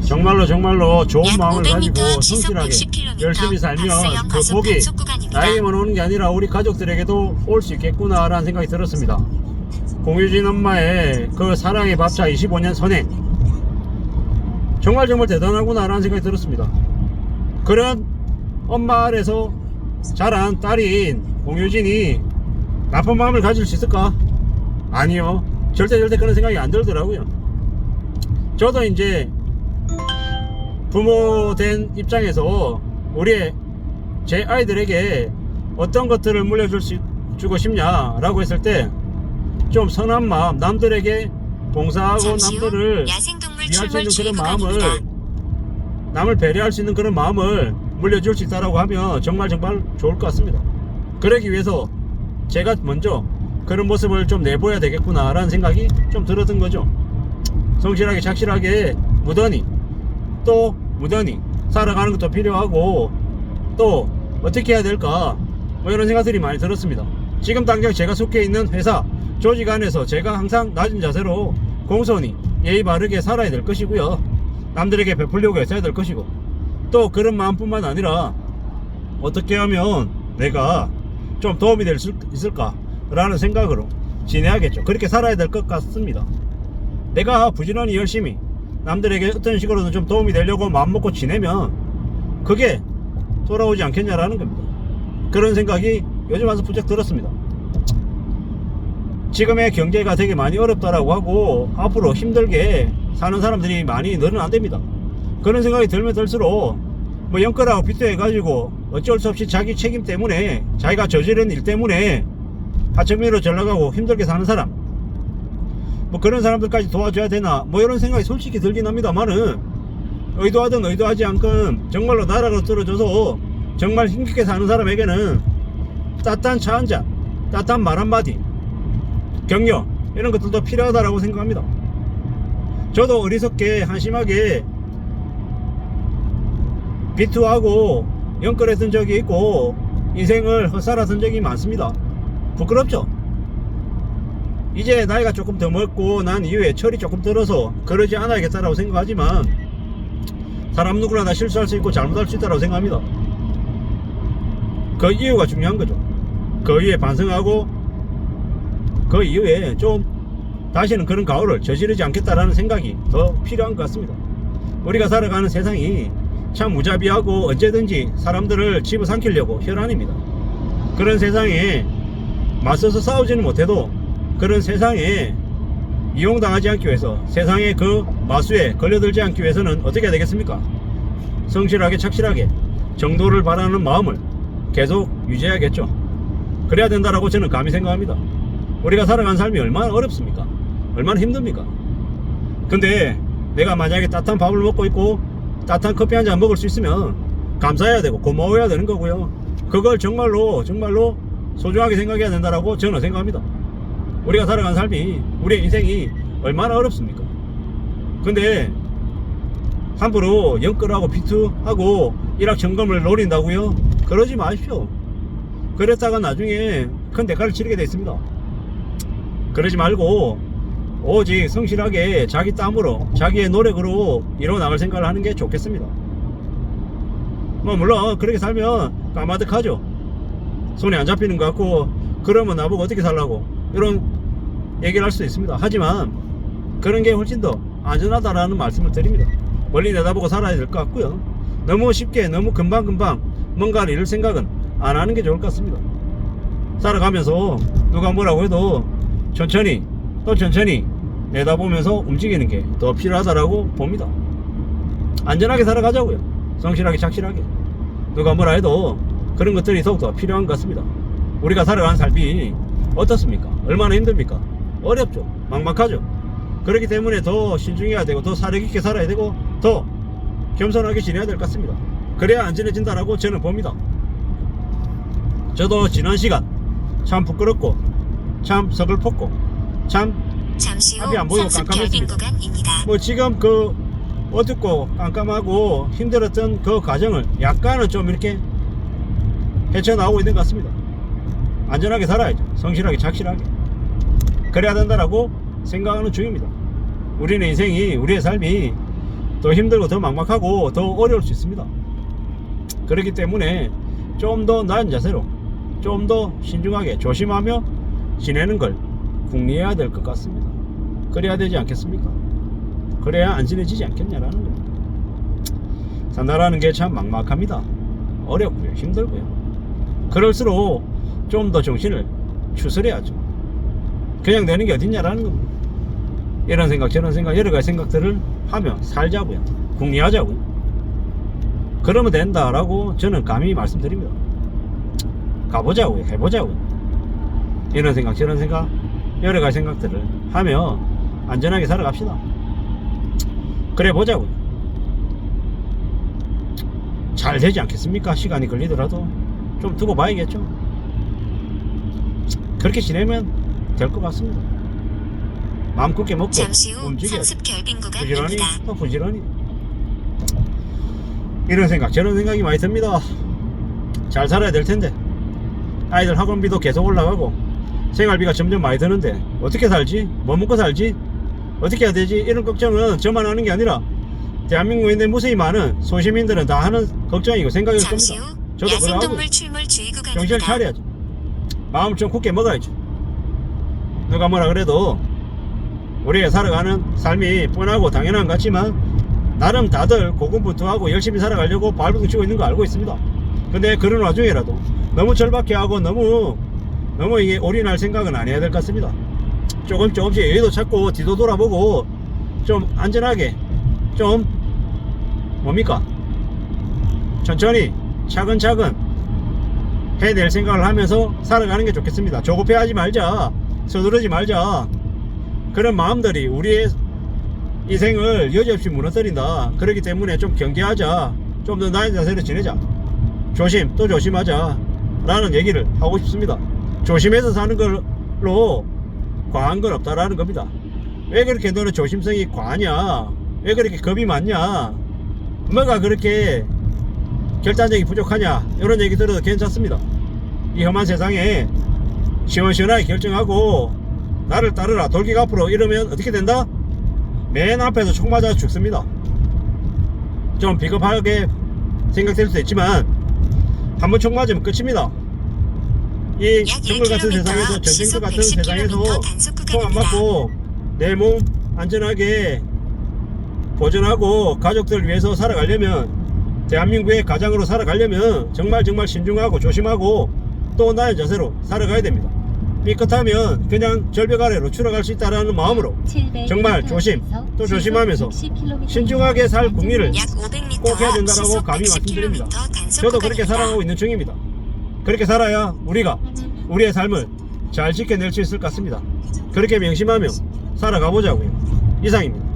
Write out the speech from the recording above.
정말로 정말로 좋은 약 마음을 500m 가지고 성실하게 60km 열심히 살면 그 복이. 나에게만 오는 게 아니라 우리 가족들에게도 올 수 있겠구나라는 생각이 들었습니다. 공유진 엄마의 그 사랑의 밥차 25년 선행 정말 정말 대단하구나라는 생각이 들었습니다. 그런 엄마 아래서 자란 딸인 공유진이 나쁜 마음을 가질 수 있을까? 아니요. 절대 절대 그런 생각이 안 들더라고요. 저도 이제 부모 된 입장에서 우리의 제 아이들에게 어떤 것들을 물려줄 수 주고 싶냐라고 했을 때 좀 선한 마음 남들에게 봉사하고 남들을 이해할 수 있는 그런 마음을. 남을 배려할 수 있는 그런 마음을 물려줄 수 있다라고 하면 정말 정말 좋을 것 같습니다. 그러기 위해서 제가 먼저 그런 모습을 좀 내보여야 되겠구나라는 생각이 좀 들었던 거죠. 성실하게 착실하게 무던히 또 무던히 살아가는 것도 필요하고 또 어떻게 해야 될까 뭐 이런 생각들이 많이 들었습니다. 지금 당장 제가 속해 있는 회사 조직 안에서 제가 항상 낮은 자세로 공손히 예의 바르게 살아야 될 것이고요. 남들에게 베풀려고 했어야 될 것이고 또 그런 마음뿐만 아니라 어떻게 하면 내가 좀 도움이 될 수 있을까 라는 생각으로 지내야겠죠 그렇게 살아야 될 것 같습니다 내가 부지런히 열심히 남들에게 어떤 식으로든 좀 도움이 되려고 마음먹고 지내면 그게 돌아오지 않겠냐라는 겁니다 그런 생각이 요즘 와서 부쩍 들었습니다 지금의 경제가 되게 많이 어렵다라고 하고 앞으로 힘들게 사는 사람들이 많이 늘어난 됩니다. 그런 생각이 들면 들수록 뭐 연끌하고 빗대가지고 어쩔 수 없이 자기 책임 때문에 자기가 저지른 일 때문에 하청민으로 전락하고 힘들게 사는 사람 뭐 그런 사람들까지 도와줘야 되나 뭐 이런 생각이 솔직히 들긴 합니다만은 의도하든 의도하지 않건 정말로 나라로 떨어져서 정말 힘겹게 사는 사람에게는 따뜻한 차 한 잔, 따뜻한 말 한마디 격려 이런 것들도 필요하다라고 생각합니다. 저도 어리석게 한심하게 비투하고 연끌했던 적이 있고 인생을 헛살았던 적이 많습니다. 부끄럽죠? 이제 나이가 조금 더 먹고 난 이후에 철이 조금 들어서 그러지 않아야겠다라고 생각하지만 사람 누구나 다 실수할 수 있고 잘못할 수 있다고 생각합니다. 그 이유가 중요한 거죠. 그 이후에 반성하고 그 이후에 좀 다시는 그런 가오를 저지르지 않겠다라는 생각이 더 필요한 것 같습니다. 우리가 살아가는 세상이 참 무자비하고 언제든지 사람들을 집어삼키려고 혈안입니다. 그런 세상에 맞서서 싸우지는 못해도 그런 세상에 이용당하지 않기 위해서 세상의 그 마수에 걸려들지 않기 위해서는 어떻게 해야 되겠습니까? 성실하게 착실하게 정도를 바라는 마음을 계속 유지해야겠죠. 그래야 된다라고 저는 감히 생각합니다. 우리가 살아가는 삶이 얼마나 어렵습니까? 얼마나 힘듭니까? 근데 내가 만약에 따뜻한 밥을 먹고 있고 따뜻한 커피 한 잔 먹을 수 있으면 감사해야 되고 고마워해야 되는 거고요. 그걸 정말로 정말로 소중하게 생각해야 된다라고 저는 생각합니다. 우리가 살아가는 삶이 우리의 인생이 얼마나 어렵습니까? 근데 함부로 연끌하고 비투하고 일확천금을 노린다고요? 그러지 마십시오. 그랬다가 나중에 큰 대가를 치르게 돼 있습니다. 그러지 말고 오직 성실하게 자기 땀으로 자기의 노력으로 이뤄 나갈 생각을 하는 게 좋겠습니다. 뭐 물론 그렇게 살면 까마득하죠. 손에 안 잡히는 것 같고 그러면 나보고 어떻게 살라고 이런 얘기를 할 수도 있습니다. 하지만 그런 게 훨씬 더 안전하다라는 말씀을 드립니다. 멀리 내다보고 살아야 될 것 같고요. 너무 쉽게 너무 금방금방 뭔가를 이룰 생각은 안 하는 게 좋을 것 같습니다. 살아가면서 누가 뭐라고 해도 천천히 또 천천히 내다보면서 움직이는 게 더 필요하다라고 봅니다. 안전하게 살아가자고요. 성실하게 착실하게. 누가 뭐라 해도 그런 것들이 더욱더 필요한 것 같습니다. 우리가 살아가는 삶이 어떻습니까? 얼마나 힘듭니까? 어렵죠. 막막하죠. 그렇기 때문에 더 신중해야 되고 더 사력 있게 살아야 되고 더 겸손하게 지내야 될 것 같습니다. 그래야 안전해진다라고 저는 봅니다. 저도 지난 시간 참 부끄럽고 참 서글펐고 참 잠시 후 안 보이고 깜깜했습니다. 뭐 지금 그 어둡고 깜깜하고 힘들었던 그 과정을 약간은 좀 이렇게 헤쳐나오고 있는 것 같습니다. 안전하게 살아야죠. 성실하게 착실하게. 그래야 된다라고 생각하는 중입니다. 우리는 인생이 우리의 삶이 더 힘들고 더 막막하고 더 어려울 수 있습니다. 그렇기 때문에 좀 더 나은 자세로 좀 더 신중하게 조심하며 지내는 걸 궁리해야 될 것 같습니다. 그래야 되지 않겠습니까? 그래야 안전해지지 않겠냐라는 겁니다. 산다라는 게 참 막막합니다. 어렵고요. 힘들고요. 그럴수록 좀 더 정신을 추스려야죠. 그냥 되는 게 어딨냐라는 겁니다. 이런 생각 저런 생각 여러 가지 생각들을 하며 살자고요. 궁리하자고요. 그러면 된다라고 저는 감히 말씀드립니다. 가보자고요. 해보자고요. 이런 생각 저런 생각 여러 가지 생각들을 하며 안전하게 살아갑시다. 그래 보자고요. 잘 되지 않겠습니까? 시간이 걸리더라도 좀 두고 봐야겠죠. 그렇게 지내면 될 것 같습니다. 마음 굳게 먹고 잠시 후 움직여야죠. 상습 결빙 부지런히. 또 부지런히 이런 생각 저런 생각이 많이 듭니다 잘 살아야 될 텐데 아이들 학원비도 계속 올라가고 생활비가 점점 많이 드는데 어떻게 살지 뭐 먹고 살지 어떻게 해야 되지 이런 걱정은 저만 하는 게 아니라 대한민국인들 무수히 많은 소시민들은 다 하는 걱정이고 생각일 잠시 겁니다 후 저도 그러고 야생동물 출몰 주의 정신을 구간입니다. 차려야죠 마음을 좀 굳게 먹어야죠 누가 뭐라 그래도 우리가 살아가는 삶이 뻔하고 당연한 것 같지만 나름 다들 고군분투하고 열심히 살아가려고 발버둥 치고 있는 거 알고 있습니다. 근데 그런 와중에라도 너무 절박해 하고 너무 너무 이게 올인할 생각은 안 해야 될 것 같습니다. 조금 조금씩 여유도 찾고 뒤도 돌아보고 좀 안전하게 좀 뭡니까? 천천히 차근차근 해낼 생각을 하면서 살아가는 게 좋겠습니다. 조급해하지 말자. 서두르지 말자. 그런 마음들이 우리의 인생을 여지없이 무너뜨린다. 그렇기 때문에 좀 경계하자. 좀 더 나은 자세로 지내자. 조심, 또 조심하자. 라는 얘기를 하고 싶습니다. 조심해서 사는 걸로 과한 건 없다라는 겁니다. 왜 그렇게 너는 조심성이 과하냐? 왜 그렇게 겁이 많냐? 뭐가 그렇게 결단력이 부족하냐 이런 얘기 들어도 괜찮습니다 이 험한 세상에 시원시원하게 결정하고 나를 따르라 돌기 앞으로 이러면 어떻게 된다? 맨 앞에서 총 맞아 죽습니다 좀 비겁하게 생각될 수도 있지만 한 번 총 맞으면 끝입니다 이약 정글 같은 1km 세상에서 앞 전쟁터 같은 110km 세상에서 총 안. 맞고 내 몸 안전하게 보존하고 가족들 위해서 살아가려면 대한민국의 가장으로 살아가려면 정말 정말 신중하고 조심하고 또 나의 자세로 살아가야 됩니다. 삐끗하면 그냥 절벽 아래로 추락할 수 있다는 마음으로 정말 조심, 또 조심하면서 신중하게 살 국민을 약 500m 꼭 해야 된다라고 감히 110km 말씀드립니다. 저도 그렇게. 살아가고 있는 중입니다. 그렇게 살아야 우리가 우리의 삶을 잘 지켜낼 수 있을 것 같습니다. 그렇게 명심하며 살아가 보자고요. 이상입니다.